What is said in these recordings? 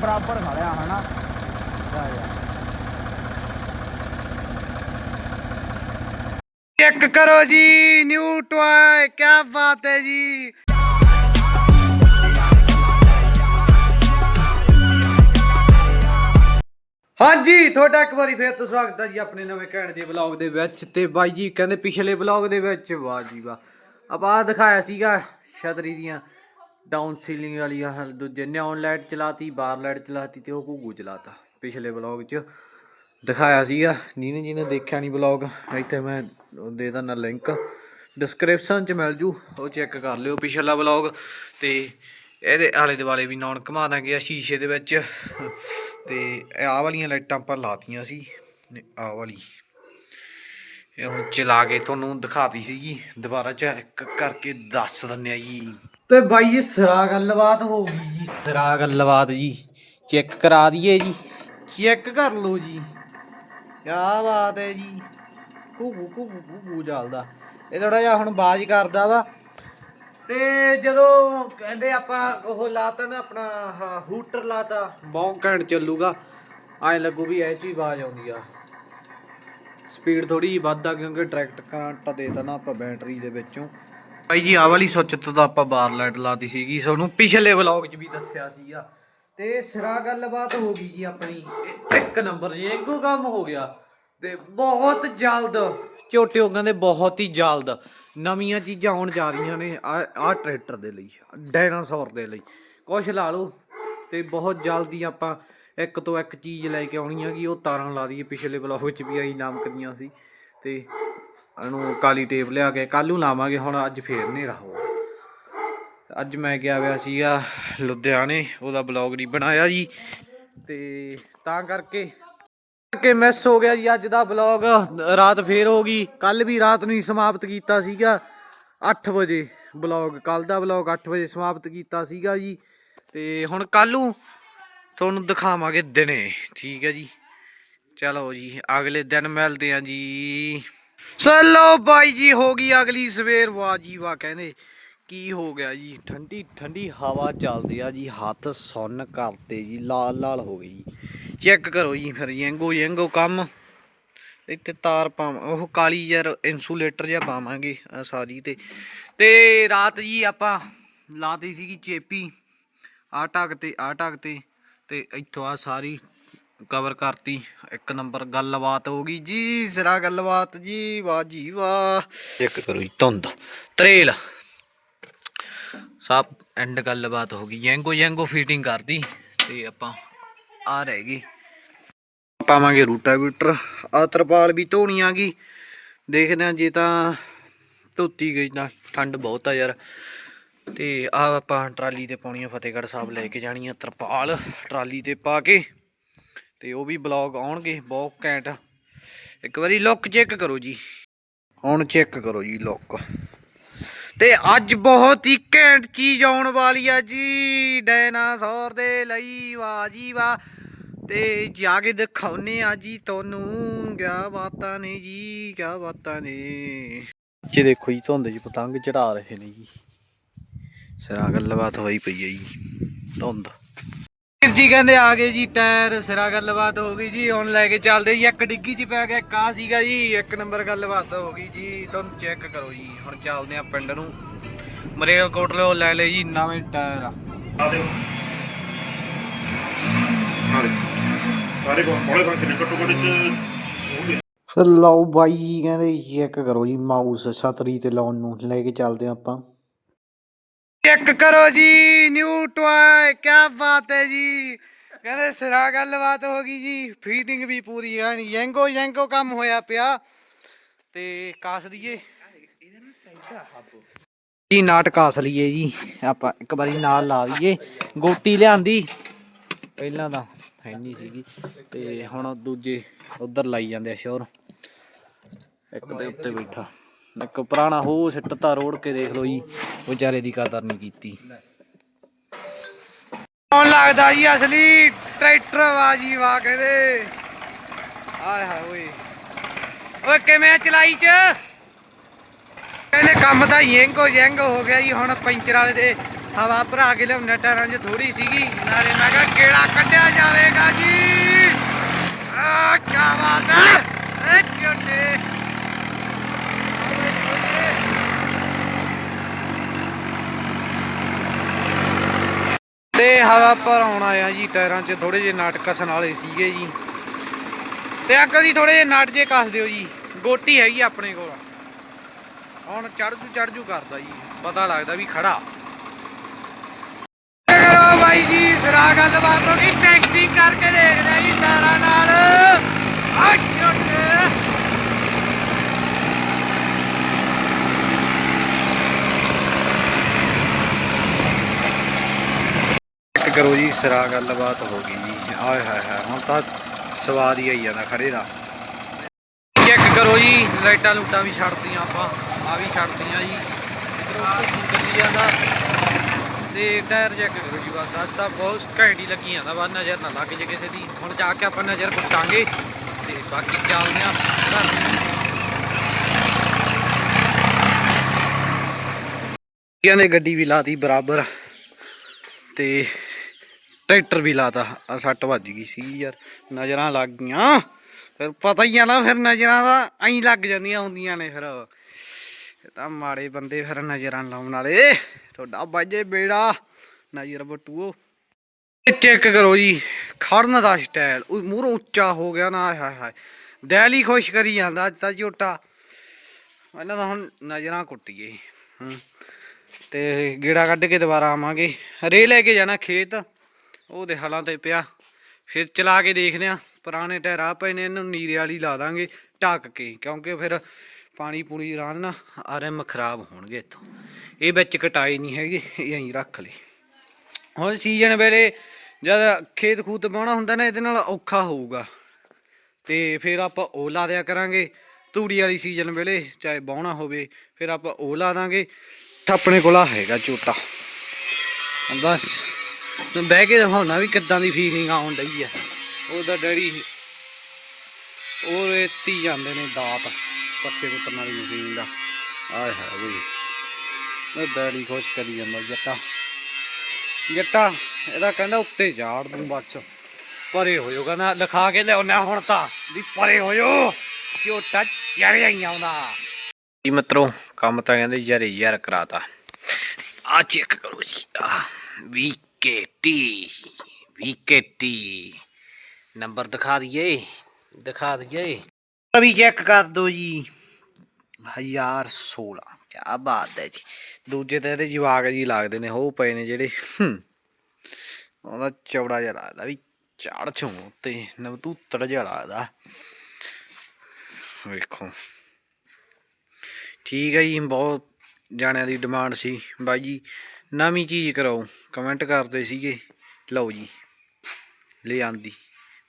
ਬਰਾਬਰ ਖੜਿਆ, ਹਨਾ? ਜਾ ਜਾ ਚੈੱਕ ਕਰੋ ਜੀ ਨਿਊ ਟੋਏ ਕੀ ਬਾਤ ਹੈ ਜੀ। ਹਾਂਜੀ, ਤੁਹਾਡਾ ਇੱਕ ਵਾਰੀ ਫੇਰ ਤੋਂ ਸਵਾਗਤ ਹੈ ਜੀ ਆਪਣੇ ਨਵੇਂ ਘੈਂਟ ਦੇ ਵਲੌਗ ਦੇ ਵਿੱਚ। ਤੇ ਬਾਈ ਜੀ ਕਹਿੰਦੇ ਪਿਛਲੇ ਵਲੌਗ ਦੇ ਵਿੱਚ, ਵਾਹ ਜੀ ਵਾਹ। ਆਪਾਂ ਦਿਖਾਇਆ ਸੀਗਾ ਛਤਰੀ ਦੀਆਂ। ਡਾਊਨ ਸੀਲਿੰਗ ਵਾਲੀ ਆ ਦੂਜੇ ਨਿਓਨ ਲਾਈਟ ਚਲਾਤੀ ਬਾਰ ਲਾਈਟ ਚਲਾਤੀ ਤੇ ਉਹ ਘੂਗੂ ਚਲਾਤਾ। ਪਿਛਲੇ ਵਲੌਗ 'ਚ ਦਿਖਾਇਆ ਸੀਗਾ ਜਿਹਨੇ ਜਿਹਨੇ ਦੇਖਿਆ ਨਹੀਂ ਵਲੌਗ ਇੱਥੇ ਮੈਂ ਦੇ ਦਿੰਦਾ ਲਿੰਕ ਡਿਸਕ੍ਰਿਪਸ਼ਨ 'ਚ ਮਿਲ ਜੂ, ਉਹ ਚੈੱਕ ਕਰ ਲਿਓ ਪਿਛਲਾ ਵਲੌਗ ਤੇ ਇਹਦੇ ਆਲੇ ਦੁਆਲੇ ਵੀ ਨੌਨ ਘੁਮਾ ਦਾਂਗੇ ਆ ਸ਼ੀਸ਼ੇ ਦੇ ਵਿੱਚ। ਤੇ ਆਹ ਵਾਲੀਆਂ ਲਾਈਟਾਂ ਆਪਾਂ ਲਾਤੀਆਂ ਸੀ ਆਹ ਵਾਲੀ। ਇਹ ਹੁਣ ਚਲਾ ਕੇ ਤੁਹਾਨੂੰ ਦਿਖਾਤੀ ਸੀਗੀ, ਦੁਬਾਰਾ ਚੈੱਕ ਕਰਕੇ ਦੱਸ ਦਿੰਨੇ ਆ ਜੀ। ਤੇ ਬਾਈ ਜੀ, ਸਰਾ ਗੱਲਬਾਤ ਹੋ ਗਈ ਜੀ, ਸਰਾ ਗੱਲਬਾਤ ਜੀ। ਚੈੱਕ ਕਰਾ ਦਈਏ ਜੀ। ਚੈੱਕ ਕਰ ਲਓ ਜੀ। ਕਿਆ ਬਾਤ ਹੈ ਜੀ। ਘੂਗੂ ਘੂਗੂ ਘੂਗੂ ਚੱਲਦਾ। ਇਹ ਥੋੜਾ ਜਿਹਾ ਹੁਣ ਬਾਜ ਕਰਦਾ ਵਾ। ਤੇ ਜਦੋਂ ਕਹਿੰਦੇ ਆਪਾਂ ਉਹ ਲਾਤਾ ਨਾ ਆਪਣਾ, ਆਹ ਹੂਟਰ ਲਾਤਾ, ਬਹੁਤ ਘੈਂਟ ਚੱਲੂਗਾ। ਐ ਲੱਗੂ ਵੀ ਇਹ ਚ ਹੀ ਆਵਾਜ਼ ਆਉਂਦੀ ਆ। ਸਪੀਡ ਥੋੜੀ ਜਿਹੀ ਵੱਧਦਾ ਕਿਉਂਕਿ ਡਾਇਰੈਕਟ ਕਰੰਟ ਦੇਤਾ ਨਾ ਆਪਾਂ ਬੈਟਰੀ ਦੇ ਵਿੱਚੋਂ। ਭਾਈ ਜੀ, ਆਹ ਵਾਲੀ ਸੁੱਚ ਤੋਂ ਤਾਂ ਆਪਾਂ ਬਾਰ ਲਾਈਟ ਲਾਤੀ ਸੀਗੀ ਤੁਹਾਨੂੰ ਪਿਛਲੇ ਵਲੌਗ 'ਚ ਵੀ ਦੱਸਿਆ ਸੀਗਾ। ਤੇ ਸਿਰਾ ਗੱਲਬਾਤ ਹੋ ਗਈ ਜੀ ਆਪਣੀ। ਇਹ ਇੱਕ ਨੰਬਰ ਜੇ, ਇੱਕੋ ਕੰਮ ਹੋ ਗਿਆ। ਤੇ ਬਹੁਤ ਜਲਦ, ਝੋਟੇ ਕਹਿੰਦੇ ਬਹੁਤ ਹੀ ਜਲਦ ਨਵੀਆਂ ਚੀਜ਼ਾਂ ਆਉਣ ਜਾ ਰਹੀਆਂ ਨੇ ਆ ਆ ਟਰੈਕਟਰ ਦੇ ਲਈ, ਡਾਇਨਾਸੌਰ ਦੇ ਲਈ। ਕੁਛ ਲਾ ਲਓ, ਤੇ ਬਹੁਤ ਜਲਦੀ ਆਪਾਂ ਇੱਕ ਤੋਂ ਇੱਕ ਚੀਜ਼ ਲੈ ਕੇ ਆਉਣੀ ਹੈਗੀ, ਉਹ ਤਾਰਾਂ ਲਾ ਦਈਏ, ਪਿਛਲੇ ਬਲੌਗ 'ਚ ਵੀ ਆਈ ਨਾਮ ਕਰੀਆਂ ਸੀ। ਤੇ ਇਹਨੂੰ ਕਾਲੀ ਟੇਪ ਲਿਆ ਕੇ ਕੱਲ ਨੂੰ ਲਾਵਾਂਗੇ, ਹੁਣ ਅੱਜ ਫੇਰ ਹਨੇਰਾ ਹੋਇਆ ਅੱਜ ਮੈਂ ਗਿਆ ਹੋਇਆ ਸੀਗਾ ਲੁਧਿਆਣੇ, ਉਹਦਾ ਬਲੌਗ ਨਹੀਂ ਬਣਾਇਆ ਜੀ। ਤੇ ਤਾਂ ਕਰਕੇ ਕਿ ਮਿਸ ਹੋ ਗਿਆ ਜੀ ਅੱਜ ਦਾ ਬਲੌਗ। ਰਾਤ ਫੇਰ ਹੋ ਗਈ। ਕੱਲ ਵੀ ਰਾਤ ਨੂੰ ਹੀ ਸਮਾਪਤ ਕੀਤਾ ਸੀਗਾ। 8 ਵਜੇ ਬਲੌਗ ਕੱਲ ਦਾ ਬਲੌਗ 8 ਵਜੇ ਸਮਾਪਤ ਕੀਤਾ ਸੀਗਾ ਜੀ। ਤੇ ਹੁਣ ਕੱਲ ਨੂੰ ਤੁਹਾਨੂੰ ਦਿਖਾਵਾਂਗੇ ਦਿਨੇ, ਠੀਕ ਹੈ ਜੀ। ਚਲੋ ਜੀ, ਅਗਲੇ ਦਿਨ ਮਿਲਦੇ ਆ ਜੀ। ਚਲੋ ਬਾਈ ਜੀ, ਹੋ ਗਈ ਅਗਲੀ ਸਵੇਰ ਵਾਹ ਜੀ ਵਾਹ ਕਹਿੰਦੇ। ਕੀ ਹੋ ਗਿਆ ਜੀ? ਠੰਡੀ ਠੰਡੀ ਹਵਾ ਚੱਲਦੀ ਆ ਜੀ, ਹੱਥ ਸੁੰਨ ਕਰਤੇ ਜੀ, ਲਾਲ ਲਾਲ ਹੋ ਗਈ ਚੈੱਕ ਕਰੋ ਜੀ ਫਿਰ, ਯੰਗੋ ਯੰਗੋ ਕੰਮ। ਇੱਥੇ ਤਾਰ ਪਾਵਾਂ, ਉਹ ਕਾਲੀ ਯਾਰ ਇਨਸੂਲੇਟਰ ਜਿਹਾ ਪਾਵਾਂਗੇ ਸਾਰੀ ਤੇ। ਤੇ ਰਾਤ ਜੀ ਆਪਾਂ ਲਾਤੀ ਸੀਗੀ ਚੇਪੀ ਆ ਢੱਕ ਤੇ ਆ ਢੱਕ ਤੇ ਤੇ ਇੱਥੋਂ ਆ ਸਾਰੀ ਕਵਰ ਕਰਤੀ। ਇੱਕ ਨੰਬਰ ਗੱਲਬਾਤ ਹੋ ਗਈ ਜੀ ਸਿਰਾ ਗੱਲਬਾਤ ਜੀ ਵਾਹ ਜੀ ਵਾਹ। ਚੈੱਕ ਕਰੋ ਜੀ ਧੁੰਦ ਤਰੇਲ। ਸਭ ਐਂਡ ਗੱਲਬਾਤ ਹੋ ਗਈ ਯੈਂਗੋ ਯੈਂਗੋ ਫੀਟਿੰਗ ਕਰਦੀ ਤੇ ਆਪਾਂ ਆ ਰਹਿ ਗਈ ਪਾਵਾਂਗੇ ਰੂਟਾਵੀਟਰ ਆ ਤਰਪਾਲ ਵੀ ਧੋਣੀ ਆ ਗਈ। ਦੇਖਦੇ ਆ ਜੇ ਤਾਂ ਧੋਤੀ ਗਈ ਤਾਂ ਠੰਡ ਬਹੁਤ ਆ ਯਾਰ। ਤੇ ਆ ਆਪਾਂ ਟਰਾਲੀ ਤੇ ਪਾਉਣੀ ਆ ਫਤਿਹਗੜ੍ਹ ਸਾਹਿਬ ਲੈ ਕੇ ਜਾਣੀ ਆ ਤਰਪਾਲ ਟਰਾਲੀ ਤੇ ਪਾ ਕੇ। ਤੇ ਉਹ ਵੀ ਬਲੌਗ ਆਉਣਗੇ, ਬਹੁਤ ਘੈਂਟ। ਇੱਕ ਵਾਰੀ ਲੁੱਕ ਚੈੱਕ ਕਰੋ ਜੀ। ਹੁਣ ਚੈੱਕ ਕਰੋ ਜੀ ਲੁੱਕ ਤੇ ਅੱਜ ਬਹੁਤ ਹੀ ਘੈਂਟ ਚੀਜ਼ ਆਉਣ ਵਾਲੀ ਆ ਜੀ ਡਾਇਨਾਸੌਰ ਦੇ ਲਈ ਵਾਹ ਜੀ ਵਾਹ ਤੇ ਜਾ ਕੇ ਦਿਖਾਉਨੇ ਆ ਜੀ ਤੁਹਾਨੂੰ, ਕਿਆ ਬਾਤਾਂ ਨੇ ਜੀ, ਕਿਆ ਬਾਤਾਂ ਨੇ। ਜੀ ਦੇਖੋ ਜੀ, ਧੁੰਦ 'ਚ ਪਤੰਗ ਚੜਾ ਰਹੇ ਨੇ ਜੀ। ਸਿਰਾ ਗੱਲਬਾਤ ਹੋਈ ਪਈ ਹੈ ਜੀ, ਧੁੰਦ। ਵੀਰ ਜੀ ਕਹਿੰਦੇ ਆ ਗਏ ਜੀ ਟਾਇਰ ਸਿਰਾ ਗੱਲਬਾਤ ਹੋ ਗਈ ਜੀ ਹੁਣ ਲੈ ਕੇ ਚੱਲਦੇ ਜੀ ਇੱਕ ਡਿੱਗੀ 'ਚ ਪੈ ਗਿਆ ਆ ਸੀਗਾ ਜੀ ਇੱਕ ਨੰਬਰ ਗੱਲਬਾਤ ਹੋ ਗਈ ਜੀ ਤੁਹਾਨੂੰ ਚੈੱਕ ਕਰੋ ਜੀ ਹੁਣ ਚੱਲਦੇ ਆ ਪਿੰਡ ਨੂੰ। ਮਰੇਗਾ ਕੋਟਲੇ ਲੈ ਲੈ ਜੀ ਨਵੇਂ ਟਾਇਰ ਆ। ਸਾਰੇ ਕੋਲ ਕੋਲੇ ਕੋਲ ਕਿੰਨੇ ਘੱਟੋ ਘੱਟ ਚ ਫਿਰ ਲਓ ਬਾਈ ਜੀ ਕਹਿੰਦੇ ਚੈੱਕ ਕਰੋ ਜੀ ਮਾਊਸ ਛਤਰੀ ਤੇ ਲਾਉਣ ਨੂੰ ਲੈ ਕੇ ਚੱਲਦੇ ਹਾਂ ਆਪਾਂ। ਚੈੱਕ ਕਰੋ ਜੀ ਨਿਊ ਟੋਏ ਕੀ ਬਾਤ ਹੈ ਜੀ। ਕਹਿੰਦੇ ਸਿਰਾ ਗੱਲਬਾਤ ਹੋ ਗਈ ਜੀ ਫੀਟਿੰਗ ਵੀ ਪੂਰੀ ਆ ਯੈਂਗੋ ਯੈਂਗੋ ਕੰਮ ਹੋਇਆ ਪਿਆ। ਤੇ ਕਾਸ ਦਈਏ ਜੀ, ਨਾਟ ਕਾਸ ਲਈਏ ਜੀ, ਆਪਾਂ ਇੱਕ ਵਾਰੀ ਨਾਲ ਲਾ ਦਈਏ ਗੋਟੀ ਲਿਆਂਦੀ। ਪਹਿਲਾਂ ਤਾਂ ਹੈ ਨਹੀਂ ਸੀਗੀ। ਤੇ ਹੁਣ ਦੂਜੇ ਉਧਰ ਲਾਈ ਜਾਂਦੇ ਆ, ਸ਼ੋਰ। ਇੱਕ ਦੇ ਉੱਤੇ ਬੈਠਾ। ਇੱਕ ਪੁਰਾਣਾ ਹੋ ਸਿੱਟਤਾ ਰੋੜ ਕੇ ਦੇਖ ਲਓ ਜੀ, ਵਿਚਾਰੇ ਦੀ ਕਦਰ ਨਹੀਂ ਕੀਤੀ। ਕੌਣ ਲੱਗਦਾ ਜੀ ਅਸਲੀ ਟਰੈਕਟਰ ਬਾਜੀ ਵਾਹ ਕਹਿੰਦੇ ਆਏ ਹਾਏ ਓਏ। ਓਏ ਕਿਵੇਂ ਚਲਾਈ ਚ? ਕਹਿੰਦੇ ਕੰਮ ਤਾਂ ਯੈਂਗੋ ਯੈਂਗੋ ਹੋ ਗਿਆ ਜੀ, ਹੁਣ ਪੈਂਚਰ ਵਾਲੇ ਦੇ ਹਵਾ ਭਰਾ ਕੇ ਲਿਆਉਣਾ ਟਾਇਰਾਂ 'ਚ ਥੋੜੀ ਸੀਗੀ। ਨਾਲੇ ਮੈਂ ਕਿਹਾ ਕਿਹੜਾ ਕੱਢਿਆ ਜਾਵੇਗਾ ਜੀ ਆ ਕੀ ਬਾਤ ਹੈ ਏ ਕਿਉਟੇ ਤੇ ਭਰਾਉਣ ਆਇਆ ਜੀ ਟਾਇਰਾਂ 'ਚ ਥੋੜੇ ਜਿਹੇ ਨਾਟ ਕਸਣ ਵਾਲੇ ਸੀਗੇ ਜੀ। ਤੇ ਅੰਕਲ ਜੀ ਥੋੜੇ ਜਿਹੇ ਨਾਟ ਜੇ ਕੱਸ ਦਿਓ ਜੀ। ਗੋਟੀ ਹੈਗੀ ਆਪਣੇ ਕੋਲ। ਹੁਣ ਚੜ ਜੂ ਚੜ ਜੂ ਕਰਦਾ ਜੀ, ਪਤਾ ਲੱਗਦਾ ਵੀ ਖੜਾ। ਕਰੋ ਬਾਈ ਜੀ, ਸਰਾ ਗੱਲਬਾਤ ਹੋ ਗਈ ਟੈਸਟਿੰਗ ਕਰਕੇ ਦੇਖਦੇ ਜੀ ਟਾਇਰਾਂ ਨਾਲ। ਆ ਝੋਟੇ ਚੈੱਕ ਕਰੋ ਜੀ, ਸਰਾ ਗੱਲਬਾਤ ਹੋ ਗਈ ਜੀ। ਆਏ ਹਾਏ ਹਾਏ, ਹੁਣ ਤਾਂ ਸਵਾਦ ਹੀ ਆਈ ਜਾਂਦਾ ਖੜੇ ਦਾ। ਚੈੱਕ ਕਰੋ ਜੀ, ਲਾਈਟਾਂ ਲੂਟਾਂ ਵੀ ਛੱਡਤੀਆਂ ਆਪਾਂ ਆ ਵੀ ਛੱਡਤੀਆਂ ਜੀ। ਚੱਲੀ ਜਾਂਦਾ ਤੇ ਟਾਇਰ ਚੈੱਕ ਕਰੋ ਜੀ ਬਸ, ਅੱਜ ਤਾਂ ਬਹੁਤ ਘੈਂਟੀ ਲੱਗੀ ਜਾਂਦਾ ਬਸ ਨਜ਼ਰ ਨਾ ਲੱਗ ਜੇ ਕਿਸੇ ਦੀ। ਹੁਣ ਜਾ ਕੇ ਆਪਾਂ ਨਜ਼ਰ ਕੁੱਟਾਂਗੇ ਤੇ ਬਾਕੀ ਚੱਲਦੇ ਆ ਕਹਿੰਦੇ ਗੱਡੀ ਵੀ ਲਾਤੀ ਬਰਾਬਰ, ਤੇ ਟਰੈਕਟਰ ਵੀ ਲਾਤਾ ਆ ਸੱਟ ਵੱਜ ਗਈ ਸੀ ਯਾਰ, ਨਜ਼ਰਾਂ ਲੱਗ ਗਈਆਂ। ਫਿਰ ਪਤਾ ਹੀ ਆ ਨਾ, ਫਿਰ ਨਜ਼ਰਾਂ ਦਾ ਐਂ ਲੱਗ ਜਾਂਦੀਆਂ ਹੁੰਦੀਆਂ ਨੇ ਫਿਰ। ਤਾਂ ਮਾੜੇ ਬੰਦੇ ਫਿਰ ਨਜ਼ਰਾਂ ਲਾਉਣ ਵਾਲੇ। ਤੁਹਾਡਾ ਬਾਜੇ ਬੇੜਾ। ਨਜ਼ਰ ਬਟੂਓ। ਚੈੱਕ ਕਰੋ ਜੀ, ਖੜਨ ਦਾ ਸਟਾਈਲ ਉਹ ਮੂਹਰੋਂ ਉੱਚਾ ਹੋ ਗਿਆ ਨਾ, ਆਏ ਹਾਏ ਹਾਏ। ਦਿਲ ਹੀ ਖੁਸ਼ ਕਰੀ ਜਾਂਦਾ ਅੱਜ ਤਾਂ ਝੋਟਾ। ਇਹਨਾਂ ਦਾ ਹੁਣ ਨਜ਼ਰਾਂ ਕੁੱਟੀਏ। ਤੇ ਗੇੜਾ ਕੱਢ ਕੇ ਦੁਬਾਰਾ ਆਵਾਂਗੇ। ਰੇ ਲੈ ਕੇ ਜਾਣਾ ਖੇਤ। ਉਹਦੇ ਹਾਲਾਂ ਤੇ ਪਿਆ। ਫਿਰ ਚਲਾ ਕੇ ਦੇਖਦੇ ਆ ਪੁਰਾਣੇ ਟਾਇਰ ਆ ਪਏ ਨੇ, ਇਹਨੂੰ ਨੀਰੇ ਵਾਲੀ ਲਾ ਦਾਂਗੇ, ਢੱਕ ਕੇ। ਕਿਉਂਕਿ ਫਿਰ ਪਾਣੀ ਪੂਣੀ ਰਾਨ ਨਾ ਆਰਐਮ ਖਰਾਬ ਹੋਣਗੇ ਇੱਥੋਂ। ਇਹ ਵਿੱਚ ਕਟਾਈ ਨਹੀਂ ਹੈਗੀ, ਇਹ ਐਂ ਰੱਖ ਲਈ ਹੁਣ ਸੀਜ਼ਨ ਵੇਲੇ ਜਦ ਖੇਤ ਖੂਤ ਬਾਉਣਾ ਹੁੰਦਾ ਨਾ, ਇਹਦੇ ਨਾਲ ਔਖਾ ਹੋਊਗਾ। ਤੇ ਫਿਰ ਆਪਾਂ ਉਹ ਲਾ ਦਿਆ ਕਰਾਂਗੇ। ਤੂੜੀ ਵਾਲੀ ਸੀਜ਼ਨ ਵੇਲੇ ਚਾਹੇ ਬਾਉਣਾ ਹੋਵੇ, ਫਿਰ ਆਪਾਂ ਉਹ ਲਾ ਦਾਂਗੇ। ਤਾਂ ਆਪਣੇ ਕੋਲ ਹੈਗਾ ਝੋਟਾ। ਹੁੰਦਾ। ਤੂੰ ਬਹਿ ਕੇ ਦਿਖਾਉਣਾ ਵੀ ਕਿੱਦਾਂ ਦੀ ਫੀਲਿੰਗ ਆਉਣ ਡਈ ਆ। ਉਹਦਾ ਡੈਡੀ ਉਹ ਰੇਤੀ ਜਾਂਦੇ ਨੇ ਦਾਤ ਪੱਕੇ ਕੁੱਤਣ ਵਾਲੀ ਮਸ਼ੀਨ ਦਾ। ਆਏ ਹਾਏ ਓਏ। ਮੈਂ ਡੈਡੀ ਖੁਸ਼ ਕਰੀ ਜਾਂਦਾ, ਜੱਟਾ। ਜੱਟਾ ਇਹਦਾ ਕਹਿੰਦਾ ਉੱਤੇ ਝਾੜ ਦੂੰ ਬਸ। ਪਰੇ ਹੋਇਓ, ਕਹਿੰਦਾ ਲਿਖਾ ਕੇ ਲਿਆਉਣਾ ਹੁਣ ਤਾਂ। ਵੀ ਪਰੇ ਹੋਇਓ ਝੋਟਾ ਚੜ ਜਾਈ ਆਉਂਦਾ ਜੀ ਮਿੱਤਰੋ, ਕੰਮ ਤਾਂ ਕਹਿੰਦੇ ਯਾਰ ਯਾਰ ਕਰਾਤਾ। ਆ ਚੈੱਕ ਕਰੋ ਜੀ ਆ ਵੀਕੇਟੀ ਵੀਕੇਟੀ। ਨੰਬਰ ਦਿਖਾ ਦਈਏ ਦਿਖਾ ਦਈਏ। ਅਭੀ ਚੈੱਕ ਕਰ ਦੋ ਜੀ। 1016 ਕੀ ਬਾਤ ਹੈ ਜੀ। ਦੂਜੇ ਤੇ ਇਹਦੇ ਜਵਾਗ ਜੀ ਲੱਗਦੇ ਨੇ ਹੋ ਪਏ ਨੇ ਜਿਹੜੇ ਉਹਦਾ ਚੌੜਾ ਜਿਹਾ ਲੱਗਦਾ ਵੀ ਝਾੜ ਚੋਂ ਤੇ ਨਵਤੂਤੜ ਜਿਹਾ ਲੱਗਦਾ। ਵੇਖੋ। ਠੀਕ ਹੈ ਜੀ, ਬਹੁਤ ਜਾਣਿਆਂ ਦੀ ਡਿਮਾਂਡ ਸੀ। ਬਾਈ ਜੀ ਨਵੀਂ ਚੀਜ਼ ਕਰਾਓ ਕਮੈਂਟ ਕਰਦੇ ਸੀਗੇ। ਲਓ ਜੀ, ਲੈ ਆਂਦੀ।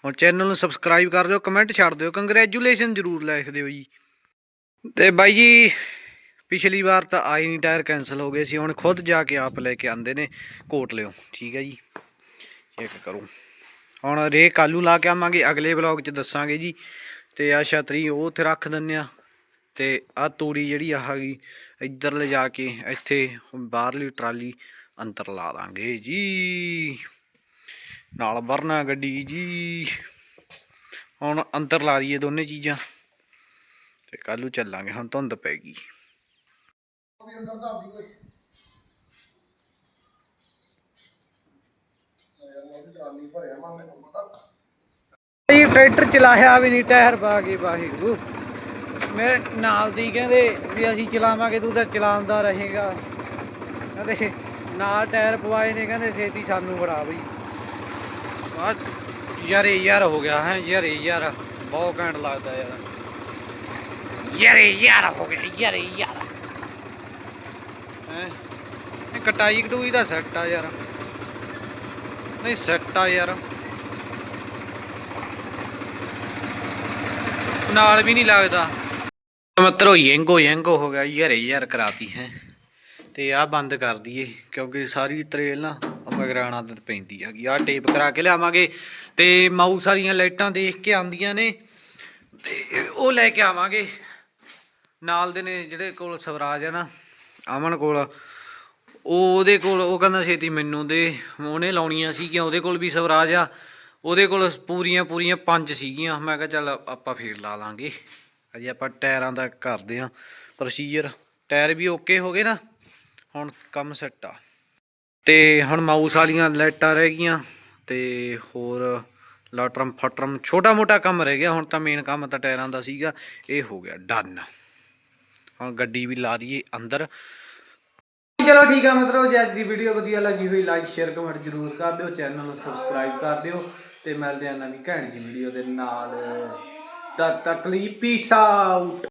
ਹੁਣ ਚੈਨਲ ਨੂੰ ਸਬਸਕ੍ਰਾਈਬ ਕਰ ਦਿਓ ਕਮੈਂਟ ਛੱਡ ਦਿਓ। ਕੰਗ੍ਰੈਚੁਲੇਸ਼ਨ ਜ਼ਰੂਰ ਲਿਖ ਦਿਓ ਜੀ। ਤੇ ਬਾਈ ਜੀ, ਪਿਛਲੀ ਵਾਰ ਤਾਂ ਆਈ ਨਹੀਂ ਟਾਇਰ ਕੈਨਸਲ ਹੋ ਗਏ ਸੀ। ਹੁਣ ਖੁਦ ਜਾ ਕੇ ਆਪ ਲੈ ਕੇ ਆਂਦੇ ਨੇ, ਕੋਟ ਲਿਓ। ਠੀਕ ਹੈ ਜੀ ਚੈੱਕ ਕਰੋ। ਹੁਣ ਰੇ ਕਾਲੂ ਲਾ ਕੇ ਆਵਾਂਗੇ, ਅਗਲੇ ਵਲੌਗ 'ਚ ਦੱਸਾਂਗੇ ਜੀ। ਤੇ ਆ ਛਤਰੀ ਉਹ ਉੱਥੇ ਰੱਖ ਦਿੰਨੇ ਆ। ਤੇ ਆ ਤੂੜੀ ਜਿਹੜੀ ਆ ਗਈ ਇੱਧਰ ਲਿਜਾ ਕੇ ਇੱਥੇ ਬਾਹਰਲੀ ਟਰਾਲੀ ਅੰਦਰ ਲਾ ਦਾਂਗੇ ਜੀ। ਨਾਲ ਵਰਨਾ ਗੱਡੀ ਜੀ। ਹੁਣ ਅੰਦਰ ਲਾ ਦਈਏ ਦੋਨੇ ਚੀਜ਼ਾਂ ਤੇ ਕੱਲ ਚੱਲਾਂਗੇ, ਹੁਣ ਧੁੰਦ ਪੈ ਗਈ। ਇਹ ਟਰੈਕਟਰ ਚਲਾਇਆ ਵੀ ਨਹੀਂ, ਟਾਇਰ ਪਾ ਕੇ ਵਾਹਿਗੁਰੂ। ਮੇਰੇ ਨਾਲ ਦੀ ਕਹਿੰਦੇ ਵੀ ਅਸੀਂ ਚਲਾਵਾਂਗੇ, ਤੂੰ ਤਾਂ ਚਲਾਉਂਦਾ ਰਹੇਗਾ। ਕਹਿੰਦੇ ਨਾਲ ਟਾਇਰ ਪਵਾਏ ਨੇ, ਕਹਿੰਦੇ ਛੇਤੀ ਸਾਨੂੰ ਬੜਾ ਬਈ। ਆ ਯਾਰੇ ਯਾਰ ਹੋ ਗਿਆ ਹੈ, ਯਾਰੇ ਯਾਰ। ਬਹੁਤ ਘੈਂਟ ਲੱਗਦਾ ਯਾਰ। ਯਾਰੇ ਯਾਰ ਹੋ ਗਿਆ, ਯਾਰੇ ਯਾਰ। ਹੈ? ਇਹ ਕਟਾਈ ਕਟੂਈ ਦਾ ਸੈੱਟ ਆ ਯਾਰ। ਨਹੀਂ, ਸੈੱਟ ਆ ਯਾਰ। ਨਾਲ ਵੀ ਨਹੀਂ ਲੱਗਦਾ। ਮਤਰੋ ਯੰਗੋ ਯੰਗੋ ਹੋ ਗਿਆ ਯਾਰੇ ਯਾਰ ਕਰਾਤੀ ਹੈ। ਤੇ ਆ ਬੰਦ ਕਰ ਦਈਏ, ਕਿਉਂਕਿ ਸਾਰੀ ਤਰੇਲ ਨਾ ਮਗਰਾਣਾ ਤੇ ਪੈਂਦੀ ਹੈਗੀ। ਆ ਟੇਪ ਕਰਾ ਕੇ ਲਿਆਵਾਂਗੇ ਤੇ ਮਾਊ ਸਾਰੀਆਂ ਲਾਈਟਾਂ ਦੇਖ ਕੇ ਆਉਂਦੀਆਂ ਨੇ ਤੇ ਉਹ ਲੈ ਕੇ ਆਵਾਂਗੇ। ਨਾਲ ਦੇ ਨੇ ਜਿਹੜੇ ਕੋਲ ਸਵਰਾਜ ਆ ਨਾ, ਅਮਨ ਕੋਲ, ਉਹ ਉਹਦੇ ਕੋਲ, ਉਹ ਕਹਿੰਦਾ ਛੇਤੀ ਮੈਨੂੰ ਦੇ। ਉਹਨੇ ਲਾਉਣੀਆਂ ਸੀਗੀਆਂ, ਉਹਦੇ ਕੋਲ ਵੀ ਸਵਰਾਜ ਆ, ਉਹਦੇ ਕੋਲ ਪੂਰੀਆਂ ਪੂਰੀਆਂ ਪੰਜ ਸੀਗੀਆਂ। ਮੈਂ ਕਿਹਾ ਚੱਲ ਆਪਾਂ ਫੇਰ ਲਾ ਲਾਂਗੇ। ਅਜੇ ਆਪਾਂ ਟਾਇਰਾਂ ਦਾ ਕਰਦੇ ਆ ਪ੍ਰੋਸੀਜਰ ਟਾਇਰ ਵੀ ਓਕੇ ਹੋ ਗਏ ਨਾ? ਹੁਣ ਕੰਮ ਸੈੱਟ ਆ। ਤੇ ਹੁਣ ਮਾਊਸ ਵਾਲੀਆਂ ਲਾਈਟਾਂ ਰਹਿ ਗਈਆਂ ਤੇ ਹੋਰ ਲਾਟਰਮ ਫਟਰਮ ਛੋਟਾ ਮੋਟਾ ਕੰਮ ਰਹਿ ਗਿਆ। ਹੁਣ ਤਾਂ ਮੇਨ ਕੰਮ ਤਾਂ ਟਾਇਰਾਂ ਦਾ ਸੀਗਾ, ਇਹ ਹੋ ਗਿਆ ਡਨ ਹੁਣ ਗੱਡੀ ਵੀ ਲਾ ਦਈਏ ਅੰਦਰ। ਚਲੋ ਠੀਕ ਆ ਮਤਲਬ ਜੇ ਅੱਜ ਦੀ ਵੀਡੀਓ ਵਧੀਆ ਲੱਗੀ ਹੋਈ ਲਾਈਕ ਸ਼ੇਅਰ ਕਮੈਂਟ ਜਰੂਰ ਕਰ ਦਿਓ। ਚੈਨਲ ਨੂੰ ਸਬਸਕ੍ਰਾਈਬ ਕਰ ਦਿਓ ਤੇ ਮਿਲਦੇ ਆ ਨਵੀਂ ਘੈਂਟ ਜੀ ਵੀਡੀਓ ਦੇ ਨਾਲ। તકલીફી સાઉટ